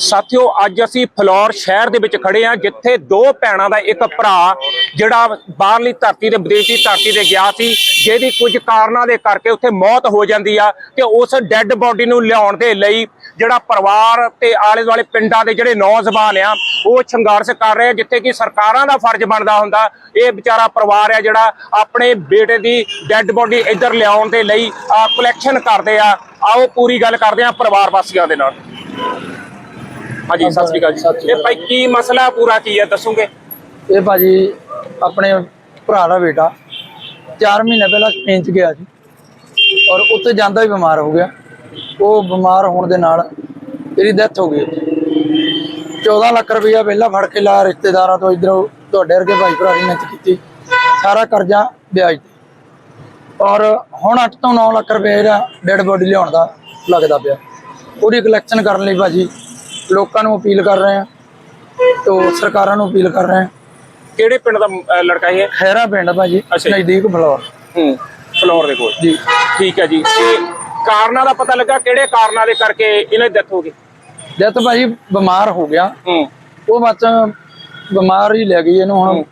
ਸਾਥੀਓ, ਅੱਜ ਅਸੀਂ ਫਲੋਰ ਸ਼ਹਿਰ ਦੇ ਵਿੱਚ ਖੜੇ ਆ ਜਿੱਥੇ ਦੋ ਭੈਣਾਂ ਦਾ ਇੱਕ ਭਰਾ, ਜਿਹੜਾ ਬਾਹਰਲੀ ਧਰਤੀ ਤੇ, ਵਿਦੇਸ਼ੀ ਧਰਤੀ ਤੇ ਗਿਆ ਸੀ, ਜਿਹਦੀ ਕੁਝ ਕਾਰਨਾਂ ਦੇ ਕਰਕੇ ਉੱਥੇ ਮੌਤ ਹੋ ਜਾਂਦੀ ਆ ਤੇ ਉਸ ਡੈੱਡ ਬੋਡੀ ਨੂੰ ਲਿਆਉਣ ਦੇ ਲਈ ਜਿਹੜਾ ਪਰਿਵਾਰ ਤੇ ਆਲੇ ਦੁਆਲੇ ਪਿੰਡਾਂ ਦੇ ਜਿਹੜੇ ਨੌਜਵਾਨ ਆ, ਉਹ ਸੰਘਰਸ਼ ਕਰ ਰਹੇ ਆ, ਜਿੱਥੇ ਕਿ ਸਰਕਾਰਾਂ ਦਾ ਫਰਜ਼ ਬਣਦਾ ਹੁੰਦਾ, ਇਹ ਵਿਚਾਰਾ ਪਰਿਵਾਰ ਆ ਜਿਹੜਾ ਆਪਣੇ ਬੇਟੇ ਦੀ ਡੈੱਡ ਬੋਡੀ ਇੱਧਰ ਲਿਆਉਣ ਦੇ ਲਈ ਕਲੈਕਸ਼ਨ ਕਰਦੇ ਆ। ਆਓ, ਪੂਰੀ ਗੱਲ ਕਰਦੇ ਆ ਪਰਿਵਾਰ ਵਾਸੀਆਂ ਦੇ ਨਾਲ। ਹਾਂਜੀ ਸਤਿ ਸ਼੍ਰੀ ਅਕਾਲ ਜੀ। ਇਹ ਭਾਈ ਕੀ ਮਸਲਾ ਪੂਰਾ ਕੀ ਹੈ ਦੱਸੋਗੇ? ਇਹ ਭਾਜੀ ਆਪਣੇ ਭਰਾ ਦਾ ਬੇਟਾ 4 ਮਹੀਨੇ ਪਹਿਲਾਂ ਸਪੇਨ ਚ ਗਿਆ ਸੀ ਔਰ ਉੱਥੇ ਜਾਂਦਾ ਹੀ ਬਿਮਾਰ ਹੋ ਗਿਆ। ਉਹ ਬਿਮਾਰ ਹੋਣ ਦੇ ਨਾਲ ਇਹਦੀ ਡੈਥ ਹੋ ਗਈ ਉੱਥੇ। 14 ਲੱਖ ਰੁਪਇਆ ਪਹਿਲਾਂ ਫੜ ਕੇ ਲਾਇਆ ਰਿਸ਼ਤੇਦਾਰਾਂ ਤੋਂ ਇਧਰੋਂ ਤੁਹਾਡੇ ਵਰਗੇ ਭਾਈ ਭਰਾ ਦੀ ਮਿਹਨਤ ਕੀਤੀ। ਸਾਰਾ ਕਰਜ਼ਾ ਵਿਆਜ ਤੇ। ਔਰ ਹੁਣ 8 ਤੋਂ 9 ਲੱਖ ਰੁਪਏ ਇਹਦਾ ਡੈਡ ਬੋਡੀ ਲਿਆਉਣ ਦਾ ਲੱਗਦਾ ਪਿਆ। ਉਹਦੀ ਕਲੈਕਸ਼ਨ ਕਰਨ ਲਈ ਭਾਜੀ ਲੋਕਾਂ ਨੂੰ ਅਪੀਲ ਕਰ ਰਹੇ ਆ ਤੋਂ ਸਰਕਾਰਾਂ ਨੂੰ ਅਪੀਲ ਕਰ ਰਹੇ ਆ ਕਿਹੜੇ ਪਿੰਡ ਦਾ ਅਹ, ਲੜਕਾ ਇਹ? ਖੈਰਾ ਪਿੰਡ ਭਾਜੀ ਅੱਛਾ ਜੀ। ਨਜ਼ਦੀਕ ਫਲੋਰ ਹੂੰ ਫਲੋਰ ਦੇ ਕੋਲ। ਜੀ। ਠੀਕ ਹੈ ਜੀ। ਤੇ ਕਾਰਨਾਂ ਦਾ ਪਤਾ ਲੱਗਾ? ਕਿਹੜੇ ਕਾਰਨਾਂ ਦੇ ਕਰਕੇ ਇਹਨਾਂ ਡੈਥ ਹੋ ਗਈ? ਜਦ ਭਾਜੀ ਬਿਮਾਰ ਹੋ ਗਿਆ। ਹੂੰ। ਉਹ ਬਸ ਬਿਮਾਰ ਹੀ ਲੈ ਗਈ ਇਹਨੂੰ ਹੁਣ।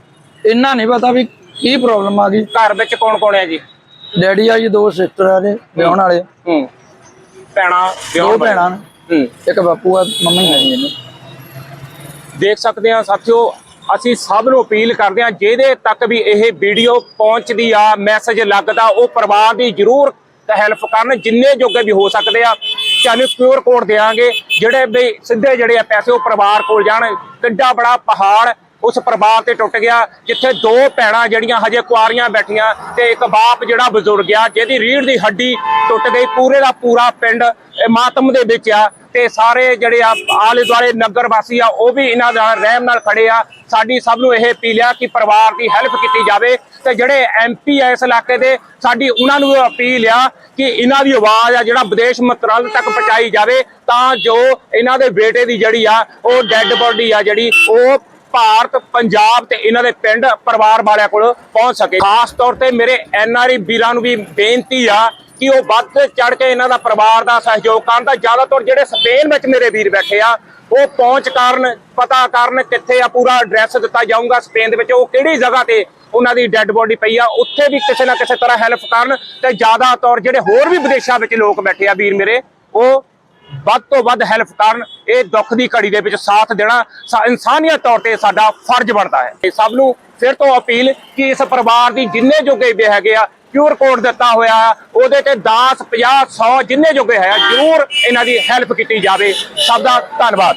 ਇੰਨਾ ਨਹੀਂ ਪਤਾ ਵੀ ਕੀ ਪ੍ਰੋਬਲਮ ਆ ਗਈ। ਘਰ ਵਿੱਚ ਕੌਣ ਕੌਣ ਹੈ ਜੀ? ਡੈਡੀ ਆ ਜੀ ਦੋ ਸਿਸਟਰ ਆ ਦੇ ਵਿਆਹਣ ਵਾਲੇ ਹੂੰ। ਭੈਣਾਂ ਦੋ। ਭੈਣਾਂ ਨੇ। ਹੂੰ ਇੱਕ ਬਾਪੂ ਆ ਮੰਮੀ ਹੈ ਜੀ ਇਹਨੂੰ। ਦੇਖ ਸਕਦੇ ਆ ਸਾਥੀਓ ਅਸੀਂ ਸਭ ਨੂੰ ਅਪੀਲ ਕਰਦੇ ਆ ਜਿਹਦੇ ਤੱਕ ਵੀ ਇਹ ਵੀਡੀਓ ਪਹੁੰਚਦੀ ਆ ਮੈਸੇਜ ਲੱਗਦਾ ਉਹ ਪਰਿਵਾਰ ਦੀ ਜ਼ਰੂਰ ਹੈਲਪ ਕਰਨ ਜਿੰਨੇ ਜੋਗੇ ਵੀ ਹੋ ਸਕਦੇ ਆ। ਤੁਹਾਨੂੰ ਕਿਊਆਰ ਕੋਡ ਦੇਾਂਗੇ ਜਿਹੜੇ ਵੀ ਸਿੱਧੇ ਜਿਹੜੇ ਆ ਪੈਸੇ ਉਹ ਪਰਿਵਾਰ ਕੋਲ ਜਾਣ। ਕਿੱਡਾ ਬੜਾ ਪਹਾੜ ਉਸ ਪਰਿਵਾਰ ਤੇ ਟੁੱਟ ਗਿਆ, ਜਿੱਥੇ ਦੋ ਭੈਣਾਂ ਜਿਹੜੀਆਂ ਹਜੇ ਕੁਆਰੀਆਂ ਬੈਠੀਆਂ ਤੇ ਇੱਕ ਬਾਪ ਜਿਹੜਾ ਬਜ਼ੁਰਗ ਆ, ਜਿਹਦੀ ਰੀੜ ਦੀ ਹੱਡੀ ਟੁੱਟ ਗਈ, ਪੂਰੇ ਦਾ ਪੂਰਾ ਪਿੰਡ ਮਾਤਮ ਦੇ ਵਿੱਚ ਆ ਤੇ ਸਾਰੇ ਜਿਹੜੇ ਆ ਆਲੇ ਦੁਆਲੇ ਨਗਰ ਵਾਸੀ ਆ, ਉਹ ਵੀ ਇਹਨਾਂ ਦਾ ਰਹਿਮ ਨਾਲ ਖੜੇ ਆ। ਸਾਡੀ ਸਭ ਨੂੰ ਇਹ ਅਪੀਲ ਆ ਕਿ ਪਰਿਵਾਰ ਦੀ ਹੈਲਪ ਕੀਤੀ ਜਾਵੇ ਤੇ ਜਿਹੜੇ ਐਮਪੀ ਆ ਇਸ ਇਲਾਕੇ ਦੇ, ਸਾਡੀ ਉਹਨਾਂ ਨੂੰ ਅਪੀਲ ਆ ਕਿ ਇਹਨਾਂ ਦੀ ਆਵਾਜ਼ ਆ ਜਿਹੜਾ ਵਿਦੇਸ਼ ਮੰਤਰਾਲੇ ਤੱਕ ਪਹੁੰਚਾਈ ਜਾਵੇ, ਤਾਂ ਜੋ ਇਹਨਾਂ ਦੇ ਬੇਟੇ ਦੀ ਜਿਹੜੀ ਆ, ਉਹ ਡੈੱਡ ਬੋਡੀ ਆ ਜਿਹੜੀ, ਉਹ ਭਾਰਤ, ਪੰਜਾਬ ਤੇ ਇਹਨਾਂ ਦੇ ਪਿੰਡ ਪਰਿਵਾਰ ਵਾਲਿਆਂ ਕੋਲ ਪਹੁੰਚ ਸਕੇ। ਖਾਸ ਤੌਰ ਤੇ ਮੇਰੇ ਐਨਆਰਈ ਵੀਰਾਂ ਨੂੰ ਵੀ ਬੇਨਤੀ ਆ ਕਿ ਉਹ ਵੱਧ ਚੜ ਕੇ ਇਹਨਾਂ ਦਾ ਪਰਿਵਾਰ ਦਾ ਸਹਿਯੋਗ ਕਰਨ ਤਾਂ ਜ਼ਿਆਦਾਤਰ ਜਿਹੜੇ ਸਪੇਨ ਵਿੱਚ ਮੇਰੇ ਵੀਰ ਬੈਠੇ ਆ, ਉਹ ਪਹੁੰਚ ਕਾਰਨ, ਪਤਾ ਕਾਰਨ ਕਿੱਥੇ ਆ, ਪੂਰਾ ਐਡਰੈਸ ਦਿੱਤਾ ਜਾਊਗਾ ਸਪੇਨ ਦੇ ਵਿੱਚ। ਉਹ ਕਿਹੜੀ ਜਗ੍ਹਾ ਤੇ ਉਹਨਾਂ ਦੀ ਡੈੱਡ ਬੋਡੀ ਪਈ ਆ, ਉੱਥੇ ਵੀ ਕਿਸੇ ਨਾ ਕਿਸੇ ਤਰ੍ਹਾਂ ਹੈਲਪ ਕਰਨ ਤੇ ਜ਼ਿਆਦਾਤਰ ਜਿਹੜੇ ਹੋਰ ਵੀ ਵਿਦੇਸ਼ਾਂ ਵਿੱਚ ਲੋਕ ਬੈਠੇ ਆ ਵੀਰ ਮੇਰੇ, ਉਹ ਵੱਧ ਤੋਂ ਵੱਧ ਹੈਲਪ ਕਰਨ, ਇਹ ਦੁੱਖ ਦੀ ਘੜੀ ਦੇ ਵਿੱਚ ਸਾਥ ਦੇਣਾ ਇਨਸਾਨੀਅਤ ਤੌਰ ਤੇ ਸਾਡਾ ਫਰਜ਼ ਬਣਦਾ ਹੈ। ਇਹ ਸਭ ਨੂੰ ਫਿਰ ਤੋਂ ਅਪੀਲ ਕਿ ਇਸ ਪਰਿਵਾਰ ਦੀ ਜਿੰਨੇ ਜੋਗੇ ਵੀ ਹੈਗੇ ਆ ਕਿਊਰ ਕੋਡ ਦਿੱਤਾ ਹੋਇਆ, ਉਹਦੇ ਤੇ 10 50 100 ਜਿੰਨੇ ਜੋਗੇ ਹੈ, ਜ਼ਰੂਰ ਇਹਨਾਂ ਦੀ ਹੈਲਪ ਕੀਤੀ ਜਾਵੇ। ਸਭ ਦਾ ਧੰਨਵਾਦ।